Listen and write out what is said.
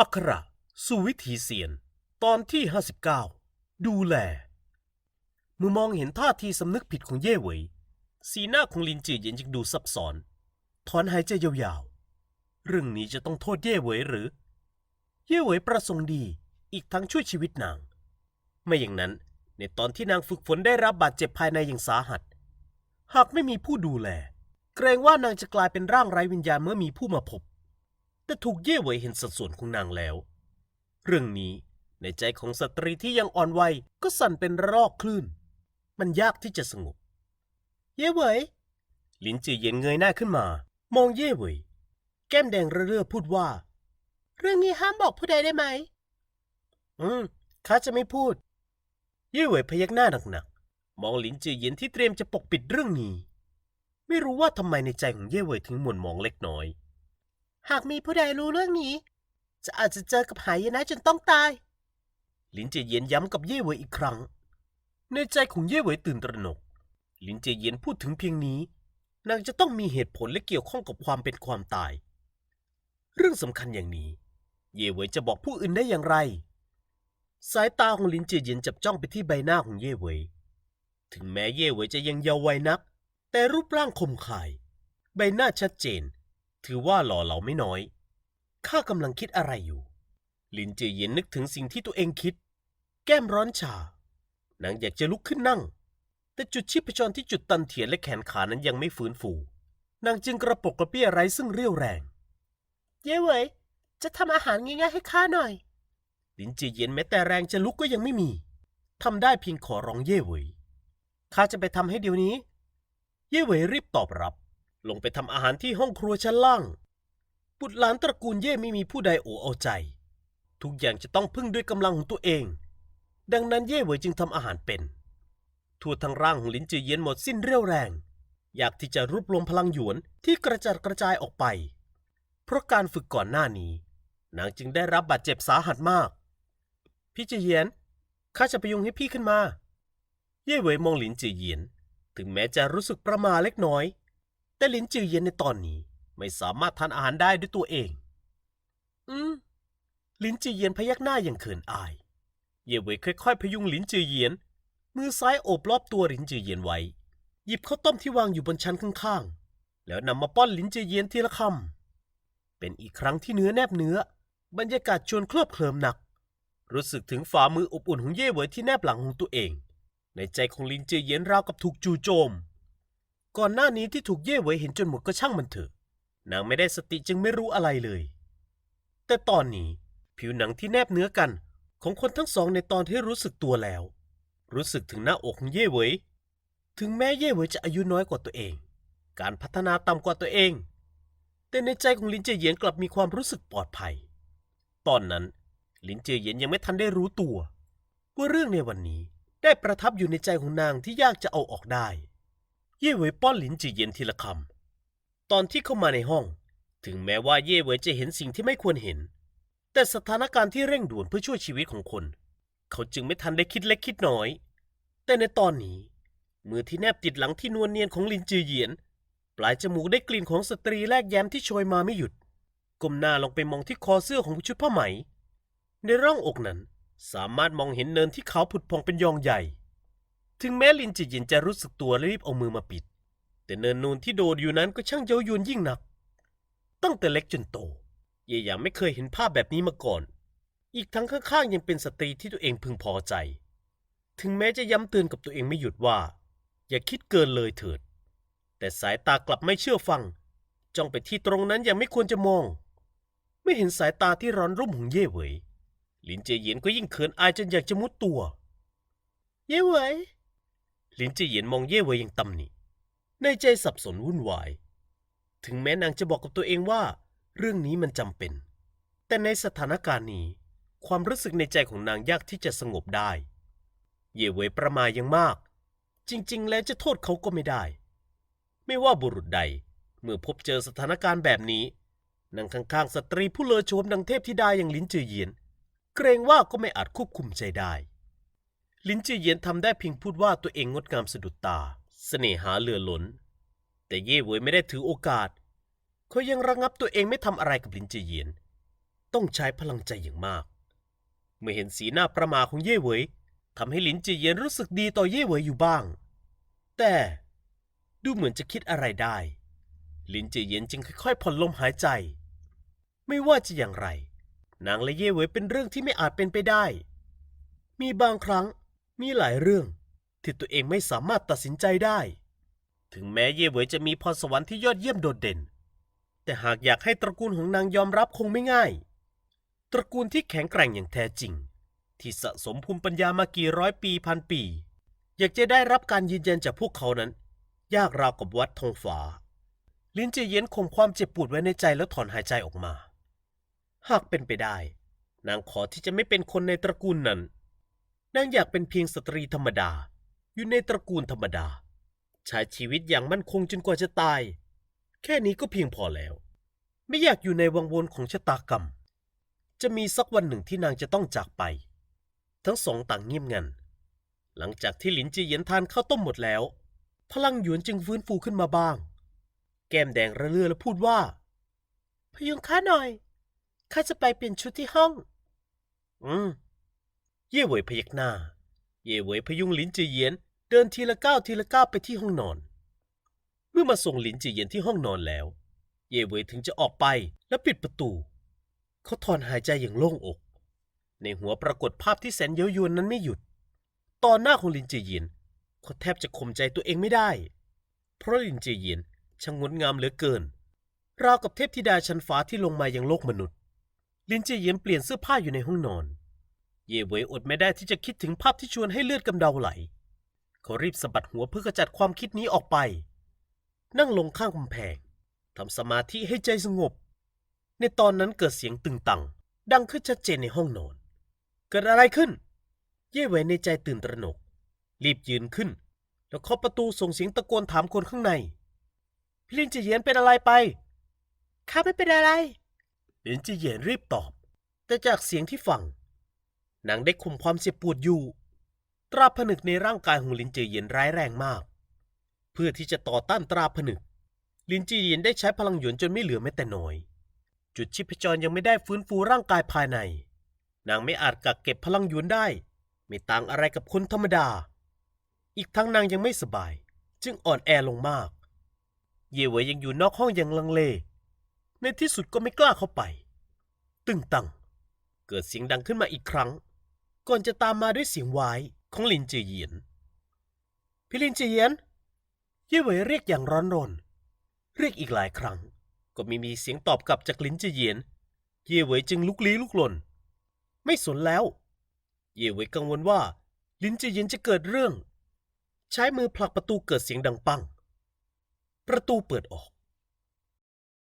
อักขระสู่วิถีเสียน ตอนที่ 59 ดูแล เมื่อมองเห็นท่าทีสำนึกผิดของเย่เหวย สีหน้าของลินจือเย็นจึงดูซับซ้อนถอนหายใจยาวๆ เรื่องนี้จะต้องโทษเย่เหวยหรือ เย่เหวยประสงค์ดีอีกทั้งช่วยชีวิตนาง ไม่อย่างนั้นในตอนที่นางฝึกฝนได้รับบาดเจ็บภายในอย่างสาหัส หากไม่มีผู้ดูแล เกรงว่านางจะกลายเป็นร่างไร้วิญญาณเมื่อมีผู้มาพบ แต่ถูกเย่เหวยเห็นสัดส่วนของนางแล้ว เรื่องนี้ในใจของสตรีที่ยังอ่อนวัยก็สั่นเป็นรอกคลื่น มันยากที่จะสงบ เย่เหวยลินจือเย็นเงยหน้าขึ้นมา มองเย่เหวยแก้มแดงเรื่อๆพูดว่า เรื่องนี้ห้ามบอกผู้ใดได้ไหม อืมข้าจะไม่พูด เย่เหวยพยักหน้าหนักๆ มองหลินจือเย็นที่เตรียมจะปกปิดเรื่องนี้ ไม่รู้ว่าทำไมในใจของเย่เหวยถึงหม่นหมองเล็กน้อย หากมีผู้ใดรู้เรื่องนี้ จะอาจจะเจอกับหายนะจนต้องตาย ลินจือเย็นย้ำกับเย่เหวยอีกครั้ง ในใจของเย่เหวยตื่นตระหนก ลินจือเย็นพูดถึงเพียงนี้ นางจะต้องมีเหตุผลและเกี่ยวข้องกับความเป็นความตาย เรื่องสำคัญอย่างนี้ เย่เหวยจะบอกผู้อื่นได้อย่างไร สายตาของลินจือเย็นจับจ้องไปที่ใบหน้าของเย่เหวยถึงแม้เย่เหวยจะยังเยาว์วัยนัก แต่รูปร่างคมข่าย ใบหน้าชัดเจน ถือว่าหล่อเหลาไม่น้อย ข้ากำลังคิดอะไรอยู่ ลินจือเย็นนึกถึงสิ่งที่ตัวเองคิด แก้มร้อนชา นางอยากจะลุกขึ้นนั่ง แต่จุดชีพจรที่จุดตันเถียนและแขนขานั้นยังไม่ฟื้นฟู นางจึงกระปกกระเปี้ยไร้ซึ่งเรี่ยวแรง เย้เวยจะทำอาหารง่ายๆให้ข้าหน่อย ลินจือเย็นแม้แต่แรงจะลุกก็ยังไม่มี ทำได้เพียงขอร้องเย่เหวยข้าจะไปทำให้เดี๋ยวนี้ เย่เหวยรีบตอบรับ ลงไปทำอาหารที่ห้องครัวชั้นล่าง บุตรหลานตระกูลเย่ไม่มีผู้ใดโอเอาใจ ทุกอย่างจะต้องพึ่งด้วยกำลังของตัวเอง ดังนั้นเย่เหวยจึงทำอาหารเป็น ทั่วทั้งร่างของลินจือเย็นหมดสิ้นเรี่ยวแรง อยากที่จะรวบรวมพลังหยวนที่กระจัดกระจายออกไป เพราะการฝึกก่อนหน้านี้ นางจึงได้รับบาดเจ็บสาหัสมาก พี่จือเยียนข้าจะไปยุงให้พี่ขึ้นมา เย่เหวยมองหลินจือเยียนถึงแม้จะรู้สึกประมาเล็กน้อย แต่ลินจือเยียนในตอนนี้ไม่สามารถทานอาหารได้ด้วยตัวเอง อืม ลินจือเยียนพยักหน้าอย่างเขินอาย เย่เวยค่อยๆ พยุงลินจือเยียนมือซ้ายโอบรอบตัวลินจือเยียนไว้ หยิบข้าวต้มที่วางอยู่บนชั้นข้างๆ แล้วนำมาป้อนลินจือเยียนทีละคำ เป็นอีกครั้งที่เนื้อแนบเนื้อ บรรยากาศชวนเคลิบเคลิมหนัก รู้สึกถึงฝ่ามืออบอุ่นของเย่เวยที่แนบหลังของตัวเอง ในใจของลินจือเยียนราวกับถูกจู่โจม ก่อนหน้านี้ที่ถูกเย่เหวยเห็นจนหมดก็ช่างมันเถอะ นางไม่ได้สติจึงไม่รู้อะไรเลย แต่ตอนนี้ผิวหนังที่แนบเนื้อกันของคนทั้งสองในตอนที่รู้สึกตัวแล้ว รู้สึกถึงหน้าอกของเย่เหวยถึงแม้เย่เหวยจะอายุน้อยกว่าตัวเอง การพัฒนาต่ำกว่าตัวเอง แต่ในใจของลินเจยเยียนกลับมีความรู้สึกปลอดภัย ตอนนั้นลินเจยเยียนยังไม่ทันได้รู้ตัว ว่าเรื่องในวันนี้ได้ประทับอยู่ในใจของนางที่ยากจะเอาออกได้ เย่เหวยป้อนลินเจยเยียนทีละคำ ตอนที่เข้ามาในห้อง ถึงแม้ว่าเย่เหวยจะเห็นสิ่งที่ไม่ควรเห็น แต่สถานการณ์ที่เร่งด่วนเพื่อช่วยชีวิตของคน เขาจึงไม่ทันได้คิดเล็กคิดน้อย แต่ในตอนนี้ มือที่แนบติดหลังที่นวลเนียนของลินจือเยียน ปลายจมูกได้กลิ่นของสตรีแลกแย้มที่โชยมาไม่หยุด ก้มหน้าลงไปมองที่คอเสื้อของชุดผ้าไหม ในร่องอกนั้นสามารถมองเห็นเนินที่ขาวผุดพองเป็นยองใหญ่ ถึงแม้ลินจือเยียนจะรู้สึกตัวและรีบเอามือมาปิด แต่เนินนูนที่โดดอยู่นั้นก็ช่างเย้ายวนยิ่งหนัก ตั้งแต่เล็กจนโต เย่หยางไม่เคยเห็นภาพแบบนี้มาก่อน อีกทั้งข้างๆยังเป็นสตรีที่ตัวเองพึงพอใจ ถึงแม้จะย้ำเตือนกับตัวเองไม่หยุดว่า อย่าคิดเกินเลยเถิด แต่สายตากลับไม่เชื่อฟัง จ้องไปที่ตรงนั้นอย่างไม่ควรจะมอง ไม่เห็นสายตาที่ร้อนรุ่มของเย่เหวยลินเจยเยียนก็ยิ่งเขินอายจนอยากจะมุดตัว เย่เหวย ลินจยเยียนมองเย่เวยอย่างตำหนิในใจสับสนวุ่นวาย ถึงแม้นางจะบอกกับตัวเองว่า เรื่องนี้มันจำเป็น แต่ในสถานการณ์นี้ ความรู้สึกในใจของนางยากที่จะสงบได้ เย่เวยประมายังมาก จริง ๆ แล้วจะโทษเขาก็ไม่ได้ ไม่ว่าบุรุษใด เมื่อพบเจอสถานการณ์แบบนี้นางข้างๆสตรีผู้เลอโฉมดังเทพธิดาอย่างลินจือเยียน เกรงว่าก็ไม่อาจควบคุมใจได้ ลินจือเยียนทำได้เพียงพูดว่าตัวเองงดงามสะดุดตาเสน่หาเหลือล้น แต่เย่เวยไม่ได้ถือโอกาส เขายังระงับตัวเองไม่ทำอะไรกับลินจือเยียน ต้องใช้พลังใจอย่างมาก เมื่อเห็นสีหน้าประมาของเย่เวยทำให้ลินจีเยียนรู้สึกดีต่อเย่เวยอยู่บ้าง แต่ดูเหมือนจะคิดอะไรได้ ลินจีเยียนจึงค่อยๆผ่อนลมหายใจ ไม่ว่าจะอย่างไร นางและเย่เวยเป็นเรื่องที่ไม่อาจเป็นไปได้ มีบางครั้ง มีหลายเรื่องที่ตัวเองไม่สามารถตัดสินใจได้ ถึงแม้เย่เหวยจะมีพรสวรรค์ที่ยอดเยี่ยมโดดเด่น แต่หากอยากให้ตระกูลของนางยอมรับคงไม่ง่าย ตระกูลที่แข็งแกร่งอย่างแท้จริง ที่สะสมภูมิปัญญามากี่ร้อยปีพันปี อยากจะได้รับการยืนยันจากพวกเขานั้น ยากราวกับวัดทองฟ้าลินเจเย็นข่มความเจ็บปวดไว้ในใจแล้วถอนหายใจออกมา หากเป็นไปได้ นางขอที่จะไม่เป็นคนในตระกูลนั้น นางอยากเป็นเพียงสตรีธรรมดา อยู่ในตระกูลธรรมดา ใช้ชีวิตอย่างมั่นคงจนกว่าจะตาย แค่นี้ก็เพียงพอแล้ว ไม่อยากอยู่ในวังวนของชะตากรรม จะมีสักวันหนึ่งที่นางจะต้องจากไป ทั้งสองต่างเงียบงัน หลังจากที่หลินจีเยียนทานข้าวต้มหมดแล้ว พลังหยวนจึงฟื้นฟูขึ้นมาบ้าง แก้มแดงระเรื่อและพูดว่า พยุงข้าหน่อย ข้าจะไปเปลี่ยนชุดที่ห้อง อืม เย่เหวยพยักหน้า เย่เหวยพยุงหลินจีเยียน เดินทีละก้าวทีละก้าวไปที่ห้องนอน เมื่อมาส่งหลินจีเยียนที่ห้องนอนแล้ว เย่เหวยถึงจะออกไปและปิดประตู เขาถอนหายใจอย่างโล่งอก ในหัวปรากฏภาพที่แสนเย้ายวนนั้นไม่หยุด ตอนหน้าของลินจีเยียนเขาแทบจะข่มใจตัวเองไม่ได้ เพราะลินจีเยียนช่างงดงามเหลือเกิน ราวกับเทพธิดาชั้นฟ้าที่ลงมายังโลกมนุษย์ ลินจีเยียนเปลี่ยนเสื้อผ้าอยู่ในห้องนอน เย่เหวยอดไม่ได้ที่จะคิดถึงภาพที่ชวนให้เลือดกำเดาไหล เขารีบสะบัดหัวเพื่อกระจัดความคิดนี้ออกไป นั่งลงข้างกำแพงทำสมาธิให้ใจสงบ ในตอนนั้นเกิดเสียงตึงตัง ดังขึ้นชัดเจนในห้องนอน เกิดอะไรขึ้น เย่เหวยในใจตื่นตระหนก รีบยืนขึ้น แล้วเคาะประตูส่งเสียงตะโกนถามคนข้างใน พี่ลินจีเหยียนเป็นอะไรไปข้าไม่เป็นอะไรลินจีเหยียนรีบตอบ แต่จากเสียงที่ฟัง นางได้คุมความเจ็บปวดอยู่ ตราผนึกในร่างกายของลินจีเยียนร้ายแรงมาก เพื่อที่จะต่อต้านตราผนึก ลินจีเยียนได้ใช้พลังหยวนจนไม่เหลือแม้แต่น้อย จุดชีพจรยังไม่ได้ฟื้นฟูร่างกายภายใน นางไม่อาจกักเก็บพลังหยวนได้ ไม่ต่างอะไรกับคนธรรมดา อีกทั้งนางยังไม่สบาย จึงอ่อนแอลงมาก เย่เหวยยังอยู่นอกห้องอย่างลังเล ในที่สุดก็ไม่กล้าเข้าไป ตึงตังเกิดเสียงดังขึ้นมาอีกครั้ง ก่อนจะตามมาด้วยเสียงวายของลินจือเหยียน พี่ลินจือเหยียนเย่เหวยเรียกอย่างร้อนรน เรียกอีกหลายครั้ง ก็ไม่มีเสียงตอบกลับจากลินจือเหยียน เย่เหวยจึงลุกลี้ลุกลน ไม่สนแล้ว เย่เหวยกังวลว่า ลินจือเหยียนจะเกิดเรื่อง ใช้มือผลักประตูเกิดเสียงดังปัง ประตูเปิดออก